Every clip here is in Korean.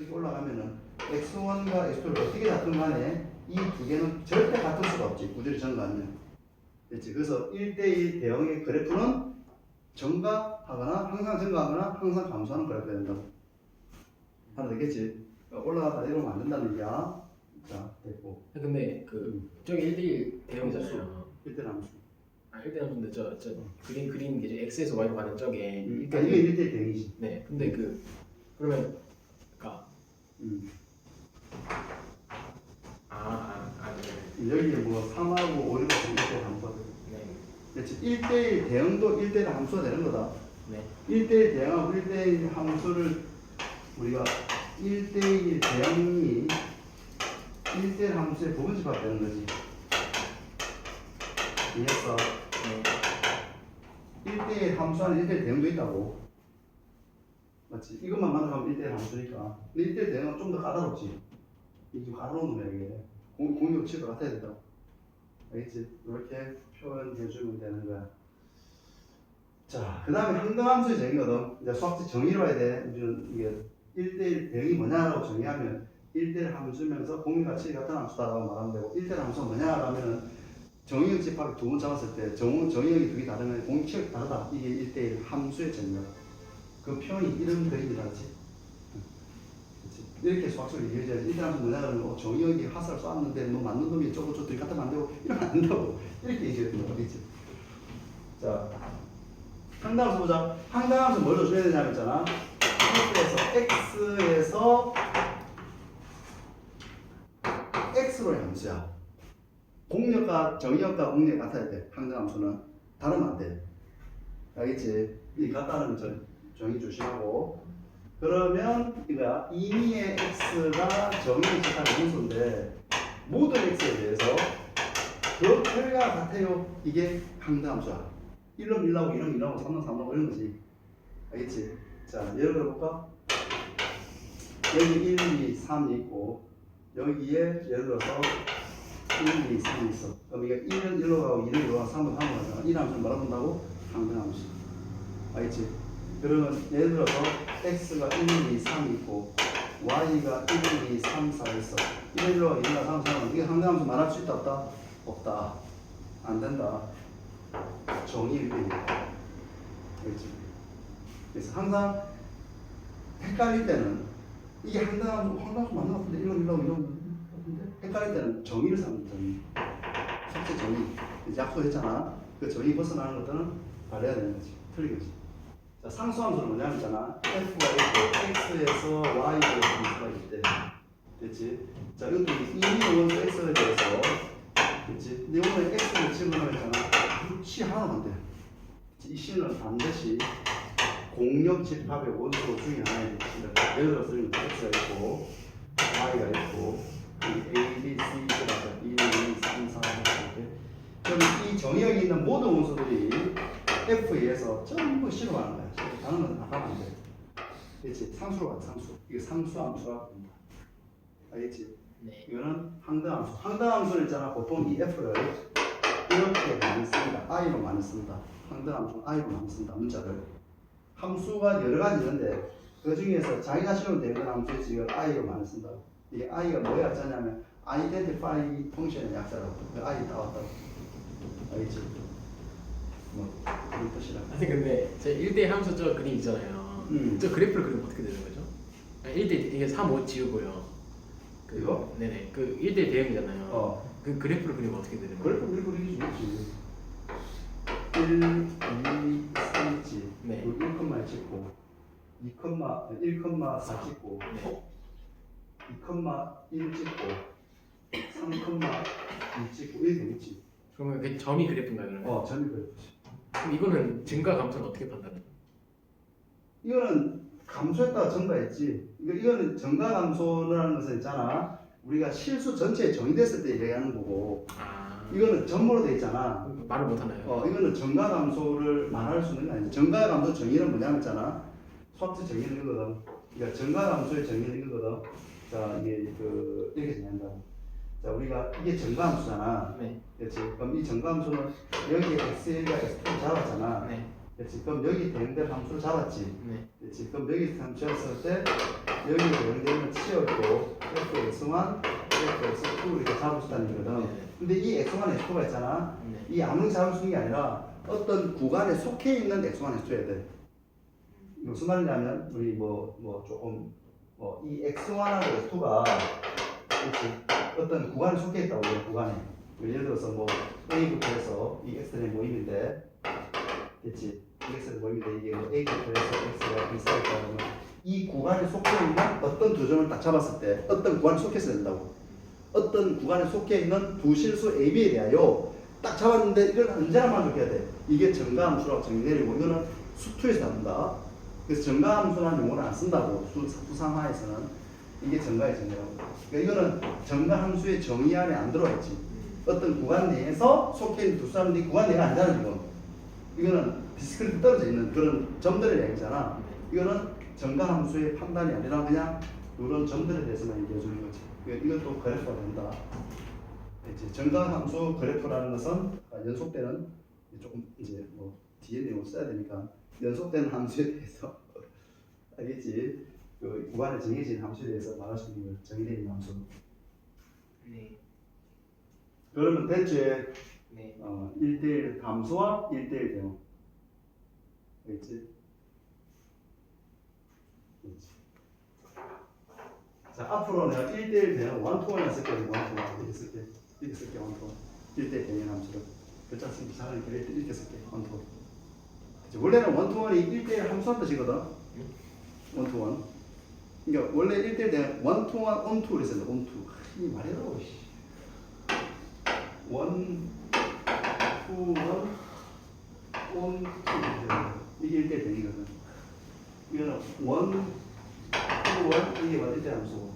여기 올라가면은 x1과 x2를 어떻게 같은 간에 이 두 개는 절대 같을 수가 없지. 구조를 정가하면. 그렇지. 그래서 1대1 대응의 그래프는 증가하거나 항상 증가하거나 항상 감소하는 그래프가 된다고. 하나 되겠지? 올라가다 이러면 안 된다는 얘기야. 자, 됐고. 근데 그 저기 1대1 대형이잖아요. 1대 함수. 아 1대1 근데 저, 저 그림 그림 게 X에서 Y로 가는 저게 그러니까 이게 1대1 대응이지. 네 근데 그 그러면 음. 아 아 네. 여기에 뭐 3하고 5를 1대1 함수거든. 네. 그렇지. 1대1 대응도 1대1 함수가 되는 거다. 네. 1대1 대응하고 1대1 함수를 우리가 1대1 대응이 1대1 함수의 부분집합 되는 거지. 이해했어? 네. 1대1 함수 안에 1대1 대응도 있다고. 맞지? 이것만 만들어가면 1대1 함수니까. 근데 1대1 대응은 좀더 까다롭지. 이게 좀 까다로운 놈이야, 이게. 공, 공격 치도 같아야 된다. 알겠지? 이렇게 표현해주면 되는 거야. 자, 그 다음에 항등함수의 정의거든. 이제 수학적 정의로 해야 돼. 이게 1대1 대응이 뭐냐라고 정의하면 1대1 함수면서 공유가치 같은 함수다라고 말하면 되고 1대1 함수가 뭐냐라면 정의역 집합이 두 번 잡았을 때 정, 정의역이 두 개 다르면 공치역이 다르다. 이게 1대1 함수의 정의야. 그 표현이 이런 그림이라지. 이렇게 수학적으로 얘기해야지. 1대1 함수 뭐냐 그러면 어, 정의역이 화살을 쐈는데 너 맞는 놈이 저거 저 둘이 같으면 안 되고 이러면 안 된다고. 이렇게 얘기해야 된다. 그치? 자, 항당함수 보자. 항당함수 뭘 줘야 되냐면 있잖아. x에서 x에서 x로의 함수야. 공력과 정의역과 공력이 같아야 돼. 항등함수는 다르면 안 돼. 알겠지? 이 같다는 점 정의 조심하고. 그러면 이거야. 임의의 x가 정의의 집합의 함수인데 모든 x에 대해서 그 결과 같아요. 이게 항등함수야. 1놈 1나오고 2놈 2나오고 3놈 3나오고 이런 거지. 알겠지? 자, 예를 들어볼까? 여기 1, 2, 3이 있고 여기에 예를 들어서 1, 2, 3이 있어. 그럼 이게 1은 1로 가고 2는 1로 가고 3은 3로 가잖아. 이 함수는 뭐라 본다고? 항등함수. 알겠지? 그러면 예를 들어서 x가 1, 2, 3이 있고 y가 1, 2, 3, 4 있어. 1, 1로 가고 2로 가고 3, 3은 이게 항등함수 말할 수 있다 없다? 없다. 안 된다. 정의일 때니까. 알겠지? 그래서 항상 헷갈릴 때는 이게 항당함수, 항당함수 맞는 것 같은데 이런 이런 이런 같은데 헷갈릴 때는 정의를 삼는 정의. 첫째 정의. 약속했잖아. 그 정의 벗어나는 것들은 발해야 되는 거지. 틀린 거지. 자, 상수함수는 뭐냐면 있잖아. f가 있고 x에서 y의 함수가 있대. 됐지? 자, 이것도 이미 원수 x에 대해서 됐지? 근데 이번에 x를 집어넣었잖아. 시 하나만 안 돼. 이 시는 반드시 공력 집합의 원소 중에 하나의 위치다. 예를 들어서 여기 x가 있고 y가 있고 여기 a, b, c 들어서 1, 2, 3, 4 이렇게 그럼 이 정의역에 있는 모든 원소들이 f에 의해서 전부 시로 가는 거야. 다른 건 나가면 안 돼. 그렇지? 상수로 가 상수. 이게 상수 함수라고 합니다. 알겠지? 네. 이거는 항등함수. 항등함수는 있잖아. 보통 이 f를 이렇게 많이 씁니다. i로 많이 씁니다. 항등함수는 i로 많이 씁니다. 문자를. 함수가 여러 가지 있는데 그 중에서 자기가 실험 되는 함수에 지금 i로 많이 쓴다. 이게 i가 뭐의 약자냐면 identify 펑션의 약자라고. 그 i 따왔다고. 알겠지? 뭐 그런 뜻이라. 아니 근데 제 1대1 함수 저 그림 있잖아요. 음. 저 그래프를 그리면 어떻게 되는 거죠? 1대 이게 3, 5 지우고요. 그, 이거? 네네. 그 1대 대형이잖아요. 어. 그 그래프를 그리면 어떻게 되는 거예요? 그래프 우리 그리기 좋지. 1, 2, 3 있지. 네. 1컴마 찍고 2, 1,4 찍고 네. 2,1 찍고 3,2 찍고 이렇게 되겠지. 그러면 그 점이 그래프인가요 그러면? 어, 전이 그래프지. 그럼 이거는 증가 감소는 어떻게 판단해요? 이거는 감소했다가 증가했지. 이거 이거는 증가 감소라는 것은 있잖아. 우리가 실수 전체에 정의됐을 때 얘기하는 거고 아 이거는 점으로 돼 있잖아. 말을 못 하나요? 어, 이거는 정가 감소를 말할 수 있는 게 아니지. 정가 감소 정의는 뭐냐면 있잖아. 수학적 정의는 이거거든. 그러니까 정가 감소의 정의는 이거거든. 자, 이게 그 이렇게 정의한다. 자, 우리가 이게 정가 함수잖아. 네. 그렇지? 그럼 이 정가 함수는 여기에 x1과 x2를 잡았잖아. 네. 그렇지. 그럼 여기 대응될 함수를 잡았지. 네. 그렇지. 그럼 여기 함수 쳤을 때 여기 대응되는 치열도 fx1, fx2 이렇게 잡을 수 있다는 거거든. 네. 근데 이 x1, x2가 있잖아. 네. 이 아무리 잡을 수 있는 게 아니라 어떤 구간에 속해 있는 x1, x2야 돼. 무슨 말이냐면 우리 뭐 뭐 조금 뭐 이 x1하고 x2가 그렇지 어떤 구간에 속해 있다고 요 구간에. 예를 들어서 뭐 A부터 해서 이 x의 모임인데 됐지? 이 x의 모임인데 이게 뭐 A부터 해서 x가 그러면 이 구간에 속해 있는 어떤 두 점을 딱 잡았을 때 어떤 구간에 속해서 된다고? 어떤 구간에 속해 있는 두 실수 A, B에 대하여 딱 잡았는데 이걸 언제나 만족해야 돼. 이게 정가함수라고 정의내리고 이거는 수투에서 나온다. 그래서 정가함수라는 용어를 안 쓴다고. 수, 수상화에서는 이게 정가의 정의라고 그러니까 이거는 정가 함수의 정의 안에 안 들어와 있지. 음. 어떤 구간 내에서 속해 있는 두 사람들이 구간 내가 아니잖아 지금 이거는 디스크리트 떨어져 있는 그런 점들의 얘기잖아. 이거는 정가 함수의 판단이 아니라 그냥 이런 점들에 대해서만 얘기해 주는 거지. 그러니까 이것도 그래프가 된다. 이제 정가 함수 그래프라는 것은 연속되는 조금 이제 뭐 뒤에 내용을 써야 되니까 연속되는 함수에 대해서 알겠지? 그 구간에 정해진 함수에 대해서 말할 수 있는 거 정의되는 함수 네. 그러면 대체 네. 어, 1대1 함수와 1대1 대응 알겠지? 그렇지. 자 앞으로 내가 1대1 대응 원투원을 쓸게 원투원 이렇게 쓸게 이렇게 쓸게 원투원 1대1 대응 함수를 글자 쓰기 잘하니까 이렇게, 이렇게 쓸게 원투원 그치? 원래는 원투원이 1대1 함수한 뜻이거든 원투원 그러니까 원래 1대1 대응 원투원 온투 그랬어요 온투 이 말이라고 씨. 원, 투, 원, 온, 투 이게 일대 대이거든. 이거는 원, 투, 원 이게 완전 함수고,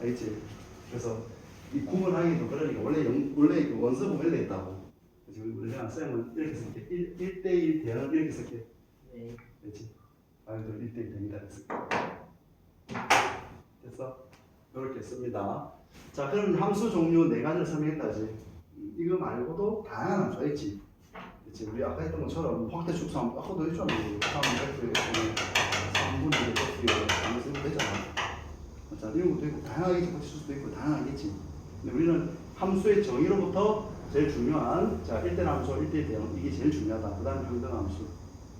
알겠지? 그래서 이 구분 하기도 그러니까 원래 영, 원래 그 원서 보면 이렇게 있다고. 우리 그냥 쌤은 이렇게 쓸게. 1, 1대1 대응을 이렇게 쓸게. 네. 그렇지? 아이도 1대1 대응이다 그랬을 됐어? 이렇게 씁니다. 자, 그럼 함수 종류 네 가지를 설명했다지. 이거 말고도 다양한 함수가 있지. 그치? 우리 아까 했던 것처럼 확대 축소함 아까도 했잖아. 3F에 3분의 1F에 하면서 되잖아. 자, 이런 것도 있고 다양하게 적을 수도 있고 다양하겠지. 근데 우리는 함수의 정의로부터 제일 중요한 자, 1대 함수, 1대 대응 이게 제일 중요하다. 그 다음에 평등 함수.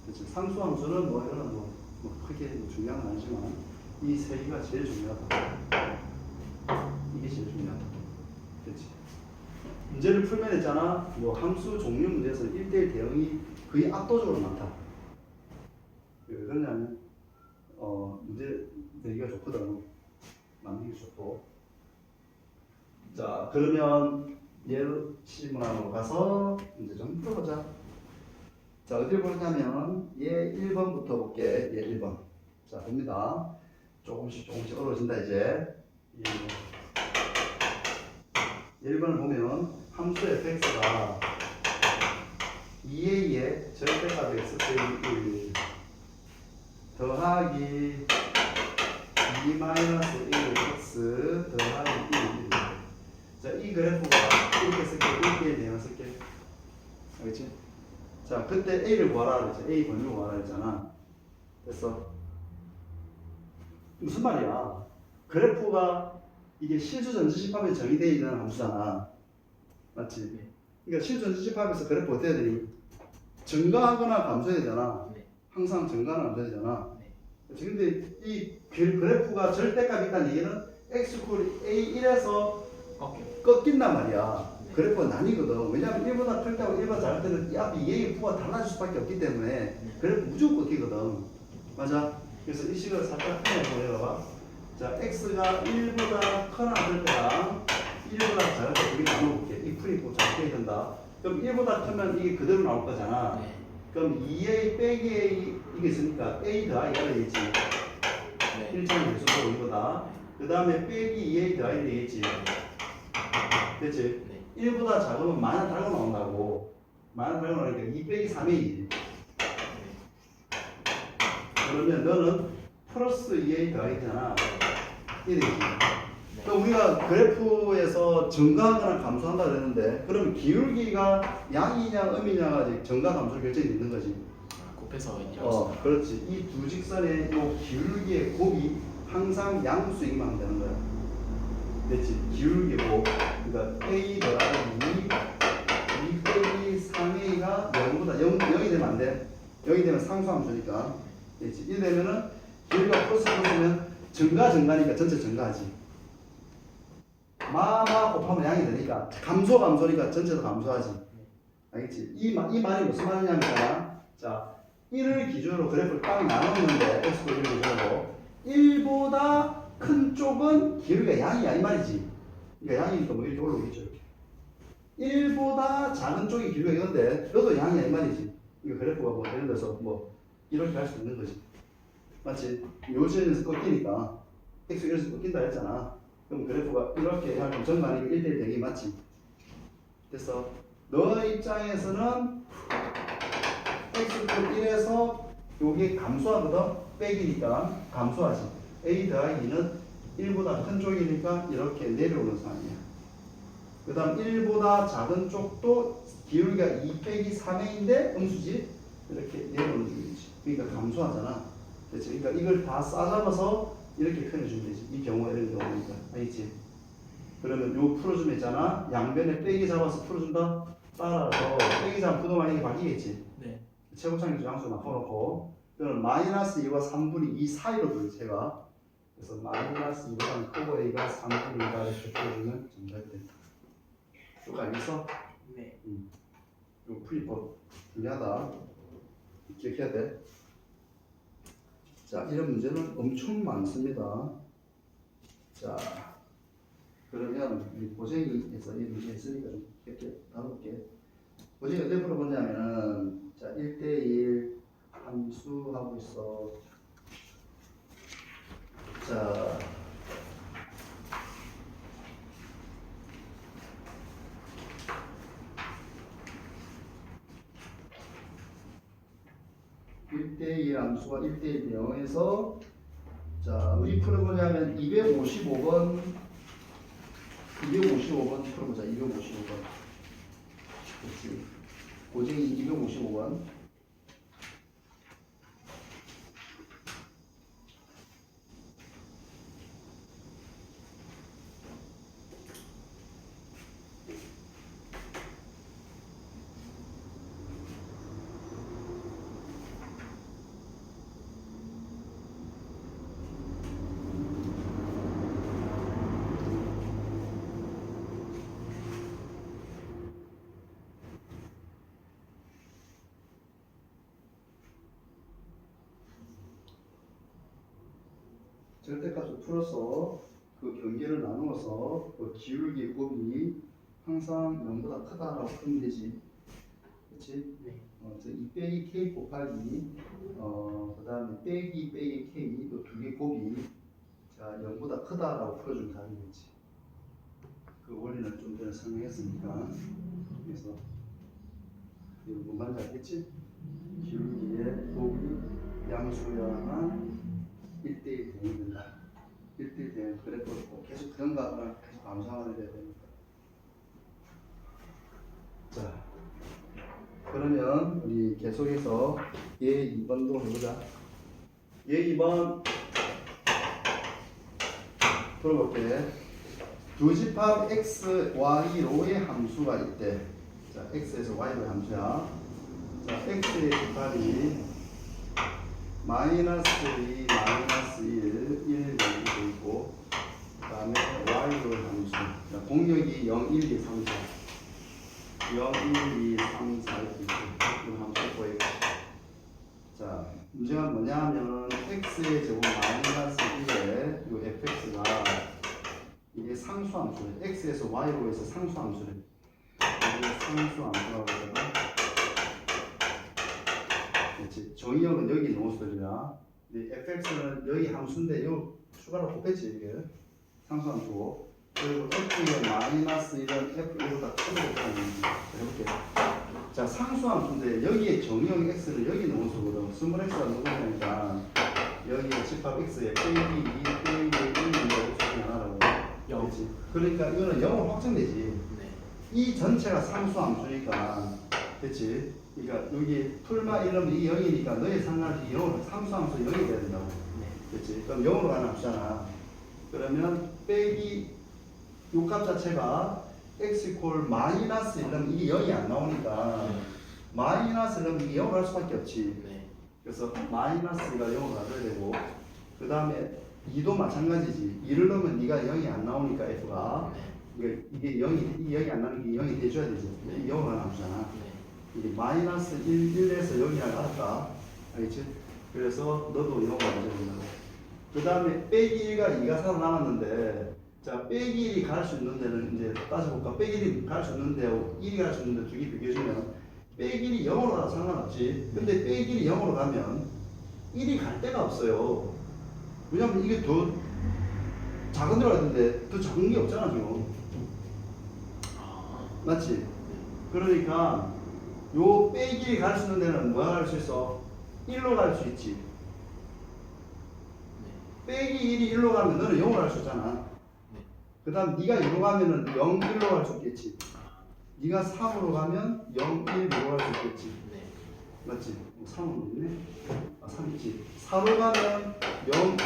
그치? 상수 함수는 뭐 이거는 뭐, 뭐 크게 뭐 중요한 건 아니지만 이세 개가 제일 중요하다. 이게 제일 중요하다. 그렇지. 문제를 풀면 했잖아. 뭐 함수 종류 문제에서 1대1 대응이 거의 압도적으로 많다. 왜 그러냐면 어 문제 내기가 좋거든. 만들기 좋고. 자 그러면 예로 실문항으로 가서 문제 좀 풀어보자. 자 어디를 보냐면 얘 1번부터 볼게. 얘 1번. 자 봅니다. 조금씩 조금씩 어려워진다 이제. 예. 1번을 보면 함수 fx가 2a의 절대값 x 빼기 1 더하기 2 마이너스 1 x 더하기 1 자, 이 그래프가 이렇게 쓸게, 이렇게 내가 쓸게. 알겠지? 자, 그때 a를 구하라 그랬지. a 번호를 구하라 그랬잖아. 됐어. 무슨 말이야? 그래프가 이게 실수 전지 집합에 정의되어 있는 함수잖아. 맞지? 네. 그러니까 실수 전지 집합에서 그래프 어떻게 해야 되니? 증가하거나 감소해야 되잖아. 네. 항상 증가하거나 감소해야 되잖아. 네. 그렇지? 근데 이 그- 그래프가 절대값이 있다는 얘기는 x 쿨 a1에서 꺾여. 꺾인단 말이야. 네. 그래프가 나뉘거든. 왜냐면 1보다 클 때하고 1보다 작을 때는 이 앞에 2의 부가 달라질 수밖에 없기 때문에 네. 그래프 무조건 꺾이거든. 맞아? 그래서 이 식을 살짝 내려봐. 자, x가 1보다 커나 될 때랑 1보다 작을 때 두개 나눠볼게. 이 풀이 꼭 작게 된다. 그럼 1보다 크면 이게 그대로 나올 거잖아. 네. 그럼 2a 빼기 a 이게 있으니까 a 더하기 가 되겠지. 네. 1차는 계수로 이거다. 그 다음에 빼기 2a 더하기 되겠지. 됐지? 네. 1보다 작으면 만화 달고 나온다고. 만화 달고 나오니까 2 빼기 3의 1. 그러면 너는 플러스 2a 더하기잖아. 이게 되지. 네. 그럼 우리가 그래프에서 증가하거나 감소한다 그랬는데 그럼 기울기가 양이냐 음이냐가 이제 증가 감소를 결정이 있는 거지. 곱해서 어. 그렇지. 이 두 직선의 요 기울기의 곱이 항상 하면 되는 거야. 됐지? 기울기 곱. 그러니까 A 더하기 2, 2 빼기 3A가 0보다 0, 0이 되면 안 돼. 0이 되면 상수함수니까. 됐지? 1 되면은 기울기가 플러스 플러스면 증가 증가니까 전체 증가하지. 마마 곱하면 양이 되니까 감소 감소니까 전체도 감소하지. 알겠지? 이, 마, 이 말이 무슨 말이냐면 자 1을 기준으로 그래프를 딱 나눴는데 x 1을 기준으로 1보다 큰 쪽은 기울기가 양이야 이 말이지. 그러니까 양이니까 뭐 이렇게 올라오겠죠. 이렇게. 1보다 작은 쪽이 기울기가 이건데 너도 양이야 이 말이지. 이거 그래프가 뭐 예를 들어서 뭐 이렇게 할 수 있는 거지. 맞지? 요지에서 꺾이니까 x 1에서 꺾인다 했잖아. 그럼 그래프가 이렇게 하면 정반이 1대1 되기 맞지? 됐어. 너 입장에서는 x 1에서 요게 감소하거든? 빼기니까 감소하지. a 더하기 2는 1보다 큰 쪽이니까 이렇게 내려오는 상황이야. 그 다음 1보다 작은 쪽도 기울기가 2 빼기 3a인데 음수지? 이렇게 내려오는 중이지. 그러니까 감소하잖아. 그렇지? 그러니까 이걸 다 싸잡아서 이렇게 표현해주면 되지. 이 경우 이런 경우니까. 알겠지? 그러면 요 풀어주면 있잖아. 양변에 빼기 잡아서 풀어준다. 따라서 빼기 잡으면 그동안 이게 바뀌겠지. 네. 최고창기 양수 바꿔놓고 그러면 마이너스 2와 3분의 2 사이로 둘 제가 그래서 마이너스 2보다는 크고 a가 3분의 2가 이렇게 풀어주면 정답된다. 쭉 알겠어? 네. 요 풀이법 중요하다. 기억해야 돼. 자, 이런 문제는 엄청 많습니다. 자, 그러면 우리 고생이에서 이 문제 했으니까 좀 이렇게 다뤄볼게. 고생이 어떻게 풀어보냐면은, 자, 1대1 함수 하고 있어. 자, 일대일 함수가 1대1 대응해서 자 우리 풀어보자면 255번 255번 풀어보자. 255번. 그렇지 고쟁이 255번 절대값을 풀어서 그 경계를 나누어서 그 기울기 곱이 항상 0보다 크다라고 풀면 되지 그렇지? 네. 어, 저2 빼기 k 곱하기 어, 그 다음에 빼기 빼기 k 이두개 곱이 자 0보다 크다라고 풀어주면 답이겠지 그 원리는 좀 전에 설명했으니까 그래서 이거 뭔 말인지 알겠지? 기울기의 곱이 양수여야만 1대1 대응이 된다 1대1 대응 그래프 꼭 계속 경각을 계속 감상을 해야 되니까 자 그러면 우리 계속해서 예 2번도 해보자. 예 2번 풀어볼게. 두 집합 x, y로의 함수가 있대. 자, x에서 y로의 함수야. 자, x의 집합이 마이너스 2, 마이너스 1, 1 이렇게 돼 있고, 그 다음에 y로의 함수. 자, 공역이 0, 1, 2, 3, 4. 0, 1, 2, 3, 4 이렇게 한번 보이고 자 문제가 뭐냐 하면 x의 제곱 마이너스 1에 이 fx가 이게 상수함수래 x에서 y로 해서 상수함수래 상수함수라고 그러잖아 그렇지 정의역은 여기 근데 fx는 여기 함수인데 요 추가로 곱했지 이게 상수함수고 그리고 f의 마이너스 1은 f1보다 크다고 해볼게. 자, 상수함수인데 여기에 정의형 x를 여기 넣은 수거든. 스몰 x가 넣으니까 여기에 집합 x에 빼기 2, 빼기 1인데 없으면 하나라고. 영. 그렇지. 그러니까 이거는 0으로 확정되지. 네. 이 전체가 상수함수니까 됐지. 그러니까 여기 풀마 이러면 이 0이니까 너의 상관없이 0으로 상수함수 0이 돼야 된다고. 네. 그렇지? 그럼 0으로 가는 합수잖아. 그러면 빼기 요값 자체가 x 이퀄 마이너스 이러면 이게 0이 안 나오니까 마이너스 이러면 이게 0으로 할 수밖에 없지. 네. 그래서 마이너스가 0으로 가져야 되고 그 다음에 2도 마찬가지지. 2를 넣으면 네가 0이 안 나오니까 f가 이게, 이게 0이, 이 0이 안 나는 게 0이 돼줘야 되지. 이게 0으로 가는 합수잖아. 네. 이게 마이너스 1, 1에서 0이랑 알았다. 알겠지? 그래서 너도 0을 가져야 된다고. 그 다음에 빼기 1과 2가 살아남았는데 자 빼기 1이 갈 수 있는 데는 이제 따져볼까? 빼기 1이 갈 수 있는 데 1이 갈 수 있는 데 두 개 비교해주면 빼기 1이 0으로 가도 상관없지. 근데 빼기 1이 0으로 가면 1이 갈 데가 없어요. 왜냐면 이게 더 작은 데로 갔는데 더 작은 게 없잖아 지금. 아. 맞지? 그러니까 요 빼기 갈 수 있는 데는 뭐가 갈 수 있어? 1로 갈 수 있지. 빼기 1이 1로 가면 너는 0으로 갈 수 있잖아. 그 다음 네가 2로 가면은 0, 1로 갈 수 있겠지. 네가 3으로 가면 0, 1, 2로 갈 수 있겠지. 네. 맞지? 3은 있네? 아, 3 있지. 4로 가면 0,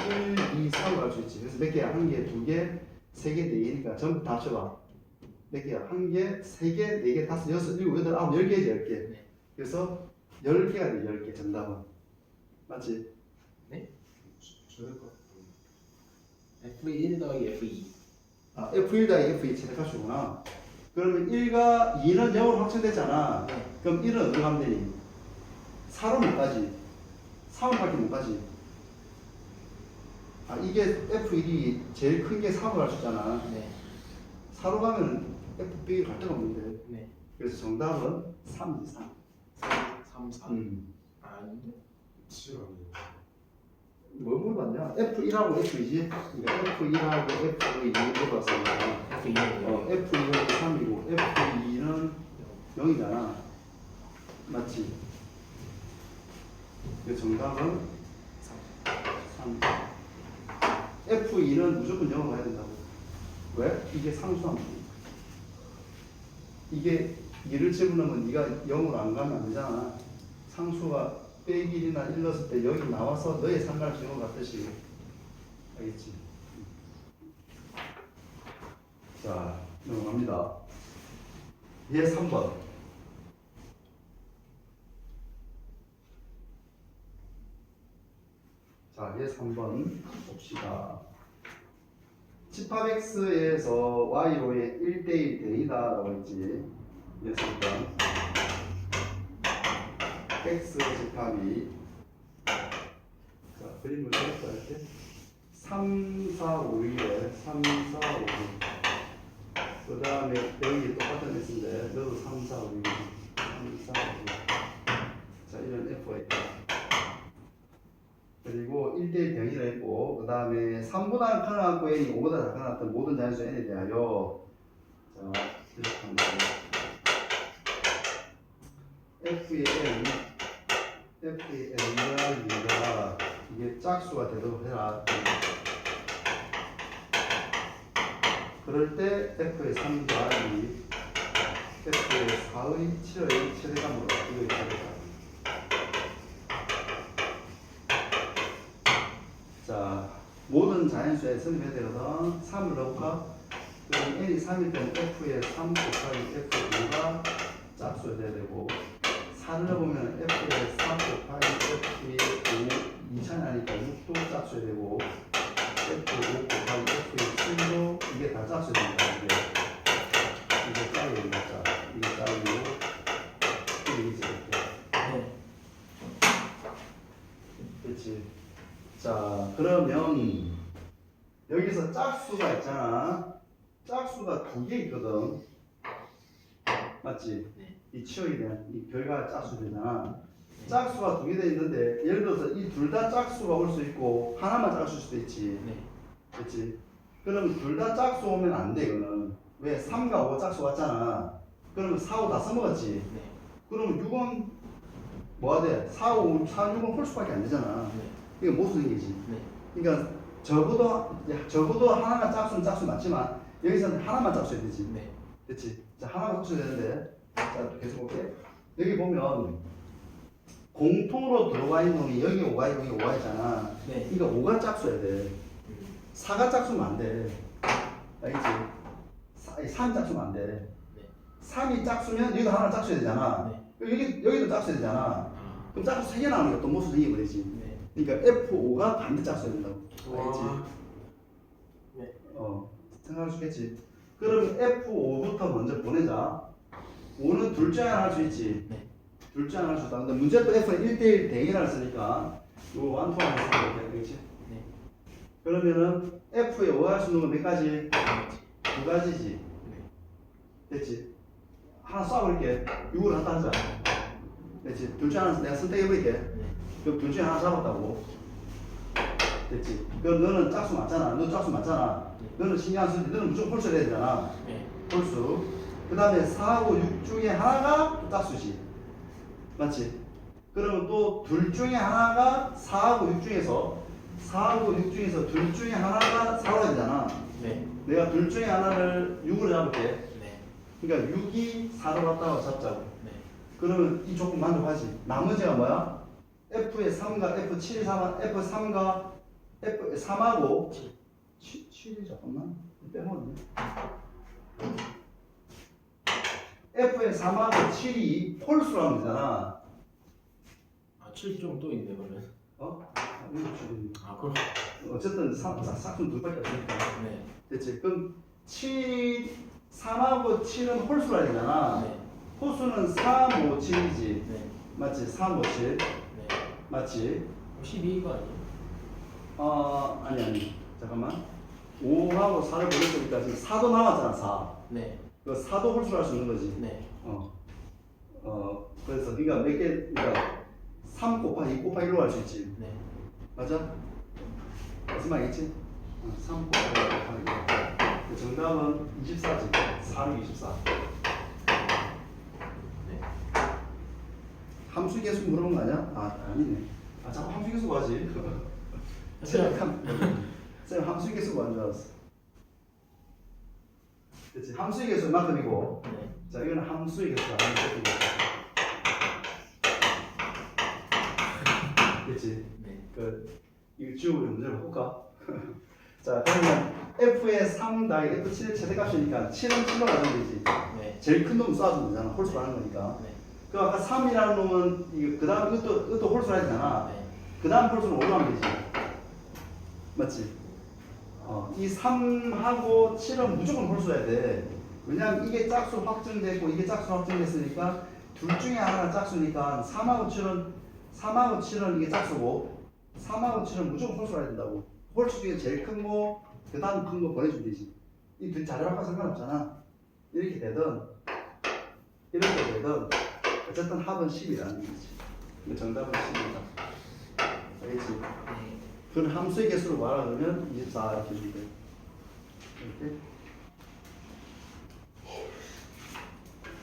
1, 2, 3으로 갈 수 있지. 그래서 몇 개야? 한 개, 두 개, 세 개, 네 개니까 전부 다 합쳐봐. 몇 개야? 한 개, 세 개, 네 개, 다섯, 여섯, 일곱, 여덟, 아홉, 열 개지, 열 개. 네. 그래서 열 개가 돼, 열 개. 정답은. 맞지? F1 더하기 F2. 아, F1 더하기 F2 최대값이구나. 그러면 1과 2는 0으로 확정됐잖아. 네. 그럼 1은 어디로 가면 되니? 4로 못 가지. 3으로밖에 못 가지. 아, 이게 F1이 제일 큰 게 3으로 갈 수 있잖아. 네. 4로 가면 FB가 갈 데가 없는데. 네. 그래서 정답은 3이지, 3. 3, 4. 음. 아닌데? 뭘 물어봤냐? F1하고 F2지? 그러니까 F1하고 F2 물어봤으니까. F2는 어, F2는 3이고, F2는 0이잖아. 맞지? 그 정답은 3. F2는 무조건 0으로 가야 된다고. 왜? 이게 상수함수. 이게 2를 집어넣으면 네가 0으로 안 가면 안 되잖아. 상수가 빼기 1이나 1 넣었을 때 여기 나와서 너의 상관없이 0으로 갔듯이. 알겠지? 자, 넘어갑니다. 얘 3번. 자, 얘 3번 봅시다. 집합x에서 y로의 1대1 대이다 라고 했지. 얘 3번. x 집합이 자, 그림을 그렸다 할때 3, 4, 5, 1에 3, 4, 5, 6. 그 다음에 여기 똑같은 S인데 너도 3, 4, 5, 6. 3, 4, 5, 6. 자, 이런 F가 있다. 그리고 1대1 병이라 했고, 그 다음에 3보다 커나갖고 N이 5보다 작거나 모든 자연수 N에 대하여 자, 이렇게 하면 F의 N, F의 N과 U가 이게 짝수가 되도록 해라. 그럴 때 F의 3과 2, F의 4의 7의 최대감으로 이거 되겠다. 자, 모든 자연수에 선임해야 되거든. 3을 넣을까? 그럼 n이 3일 때는 f의 3 곱하기 f2가 짝수가 돼야 되고 4를 넣으면 f의 4 곱하기 f의 5 2차이 나니까 6도 짝수야 되고 f5 곱하기 f의 7도 이게 다 짝수야 됩니다. 이게 이게 짝이 됩니다. 짝. 이게 짝이고 이게 이제 이렇게. 네. 그렇지. 자, 그러면 여기서 짝수가 있잖아. 짝수가 두 개 있거든. 맞지? 네. 이 치역에 대한 이 결과가 짝수잖아. 짝수가 두 개 돼 있는데 예를 들어서 이 둘 다 짝수가 올 수 있고 하나만 짝수일 수도 있지. 네. 그렇지? 그럼 둘다 짝수 오면 안 돼, 이거는. 왜? 3과 5가 짝수 왔잖아. 그러면 4, 5다 써먹었지. 네. 그러면 6은 뭐가 돼? 4, 5, 4, 6은 홀수밖에 안 되잖아. 네. 이게 게지. 네. 그러니까 적어도 적어도 하나가 짝수는 짝수 맞지만 여기서는 하나만 짝수야 되지. 네. 됐지? 자 하나만 짝수 되는데 자 계속 볼게. 여기 보면 공통으로 들어가 있는 놈이 여기 5가 여기 5가 있잖아. 네. 그러니까 5가 짝수야 돼. 음. 4가 짝수면 안 돼. 알겠지? 3 짝수면 안 돼. 네. 3이 짝수면 여기도 하나 짝수야 되잖아. 네. 여기, 여기도 짝수야 되잖아. 아. 그럼 짝수 3개 나오니까 또 모수 생겨버리지. 네. 그러니까 F5가 반대 짝수야 된다고. 알겠지? 와. 네. 어, 생각할 수 있겠지. 그러면 F5부터 먼저 보내자. 5는 둘 중에 하나 할 수 있지. 네. 둘 중에 하나 할 수 있다. 근데 문제 또 F는 1대1 대인을 쓰니까 이거 완투 하나 쓰면 돼. 그렇지? 네. 그러면은 F에 5할 수 있는 건 몇 가지? 두 가지지. 네. 됐지? 하나 쏴버릴게. 6을 하다 하자. 됐지? 둘 중에 하나 내가 선택해버릴게. 네. 그럼 둘 중에 하나 잡았다고. 됐지? 그럼 너는 짝수 맞잖아. 너 짝수 맞잖아. 너는 신경 안 쓰는데 너는 무조건 홀수 해야 되잖아. 네. 홀수. 그 다음에 4하고 6 중에 하나가 짝수지. 맞지? 그러면 또 둘 중에 하나가 4하고 6 중에서 4하고 6 중에서 둘 중에 하나가 4가 되잖아. 네. 내가 둘 중에 하나를 6으로 잡을게. 네. 그러니까 6이 4로 왔다고 잡자고. 네. 그러면 이 조건 만족하지. 나머지가 뭐야? F의 3과 F7이 3, F3과 F 3하고 7, 7이 잠깐만 빼먹었네. F의 3하고 7이 홀수라면 되잖아. 아, 7 좀 또 있네 그러면. 어? 아, 이거 7이. 아, 그럼. 어쨌든 사- 사- 싹순 두 밖에 없으니까. 네. 됐지? 그럼 7, 3하고 7은 홀수라 되잖아. 네. 호수는 3, 5, 7이지. 네. 맞지? 3, 5, 7. 네. 맞지? 12가 아니에요? 어, 아니, 아니. 잠깐만. 5하고 4를 보냈으니까 지금 4도 남았잖아, 4. 네. 그 4도 홀수로 할수 있는 거지. 네. 어. 어, 그래서 네가 몇 개, 그러니까 3 곱하기 2 곱하기 1로 할 수 있지. 네. 맞아? 무슨 말이겠지? 어, 3 곱하기 2 곱하기 1. 정답은 24지. 4로 24. 네. 함수 계수 물어본 거 아니야? 아, 아니네. 아, 자꾸 함수 계수 가지. 쌤, 함, 쌤 함수 계수 뭐한 줄 알았어. 그치? 함수의 개수 만큼이고, 네. 자, 이거는 함수의 개수가 함수의 개수. 그치? 네. 그, 지우고 문제를 볼까? 자, 그러면 F의 3 더하기 F7의 최대값이니까 7은 7로 가면 되지. 네. 제일 큰 놈 쏴주면 되잖아. 홀수로 하는 거니까. 네. 그 아까 3이라는 놈은, 그 다음 이것도, 이것도 홀수로 해야 되잖아. 네. 그 다음 홀수는 5로 하면 되지. 맞지? 어, 이 3하고 7은 무조건 홀수해야 돼. 왜냐면 이게 짝수 확정되고 이게 짝수 확정됐으니까 둘 중에 하나가 짝수니까 3하고 7은 3하고 7은 이게 짝수고 3하고 7은 무조건 홀수해야 된다고. 홀수 중에 제일 큰 거, 그 다음 큰 거 보내주면 되지. 이둘 자료랑과 상관없잖아. 이렇게 되든 이렇게 되든 어쨌든 합은 10이라는 거지. 정답은 10이다. 알겠지? 네. 그건 함수의 개수로 말하면 24 이렇게 돼. 이렇게.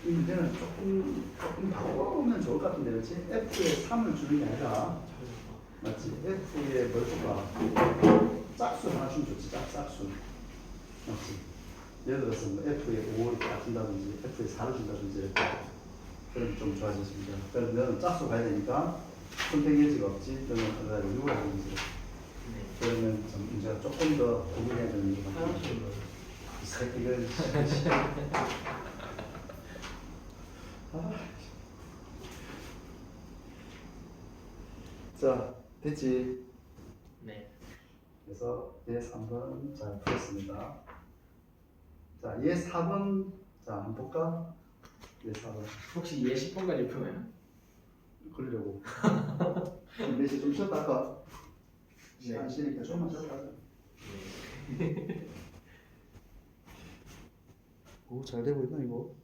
이 문제는 조금 조금 바꿔보면 좋을 것 같은데 그렇지? F에 3을 주는 게 아니라 맞지? F에 뭘 줄까? 짝수 하나 주면 좋지 짝, 짝수 맞지? 예를 들어서 뭐 F에 5를 딱 준다든지 F에 4를 준다든지 그럼 좀 좋아졌습니다. 그래서 너는 짝수 가야 되니까 선택 여지가 없지. 너는 그다음에 6을 하든지 네. 그러면 좀 문제가 조금 더 고민해야 되는 거 같아요. 이 새끼를 아. 자 됐지? 네. 그래서 얘 3번 잘 풀었습니다. 자얘 4번. 자 한번 볼까 얘 4번 혹시 얘 10번까지 푸나요? 그러려고 몇시 좀 쉬었다 할까 네. 시간 쉬니까 좀만 쉬었다 하자 네. 오잘 되고 있나 이거